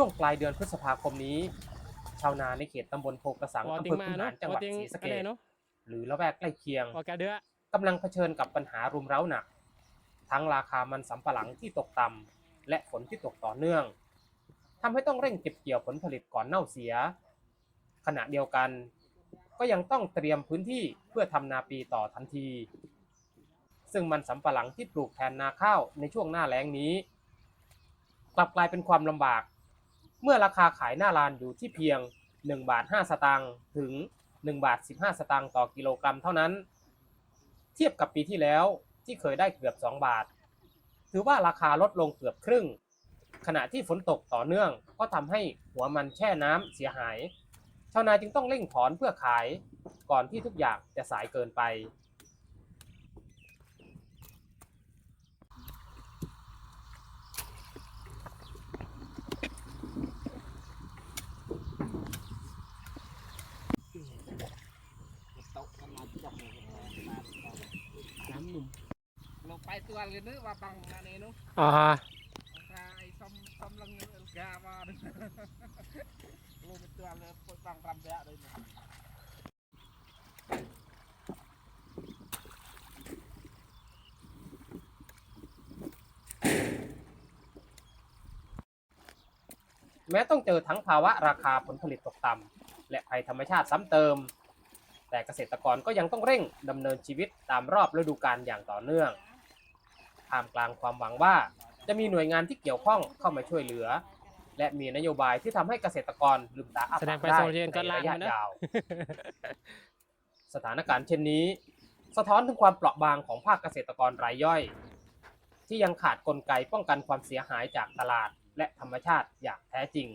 ช่วงปลายเดือนพฤษภาคมนี้ ชาวนาในเขตตำบลโพกระสังวออำติเภงอมาคุนเนาะหารจังหวอวัดติงศรีสะเกอะไรษเนาะหรือละแวกใกล้เคียงวอกาเดือกำลังเผชิญกับปัญหารุมเร้าหนัก ทั้งราคามันสำปะหลังที่ตกต่ำและฝนที่ตกต่อเนื่องทำให้ต้องเร่งเก็บเกี่ยวผลผลิตก่อนเน่าเสีย ขณะเดียวกัน ก็ยังต้องเตรียมพื้นที่เพื่อทำนาปีต่อทันที ซึ่งมันสำปะหลังที่ปลูกแทนนาข้าวในช่วงหน้าแล้งนี้ กลับกลายเป็นความลำบาก เมื่อราคาขายหน้าลานอยู่ที่เพียง 1 บาท 5 สตางค์ถึง 1 บาท 15 สตางค์ต่อกิโลกรัมเท่านั้น เทียบกับปีที่แล้วที่เคยได้เกือบ 2 บาท ถือว่าราคาลดลงเกือบครึ่ง ขณะที่ฝนตกต่อเนื่องก็ทำให้หัวมันแช่น้ำเสียหาย ชาวนาจึงต้องเร่งถอนเพื่อขาย ก่อนที่ทุกอย่างจะสายเกินไป เราไปตัวเลยนึกว่าบังนานี่นู้อ่าไอ้ซ้อมซ้อมลังเงินกามาดึงลูกเป็นตัวเลยปวดบังรำแยะเลยนะ แม้ต้องเจอทั้งภาวะราคาผลผลิตตกต่ำและภัยธรรมชาติซ้ำเติม แต่เกษตรกรก็ยังต้องเร่งดำเนินชีวิตตามรอบฤดูกาลอย่างต่อเนื่อง ท่ามกลางความหวังว่า จะมีหน่วยงานที่เกี่ยวข้องเข้ามาช่วยเหลือ และมีนโยบายที่ทำให้เกษตรกรลืมตาอ้าแสดปางกไปได้โซเชียลก็ในล่างระยะนะยาว สถานการณ์เช่นนี้ สะท้อนถึงความเปราะบางของภาคเกษตรกรรายย่อย ที่ยังขาดกลไกป้องกันความเสียหายจากตลาดและธรรมชาติอย่างแท้จริง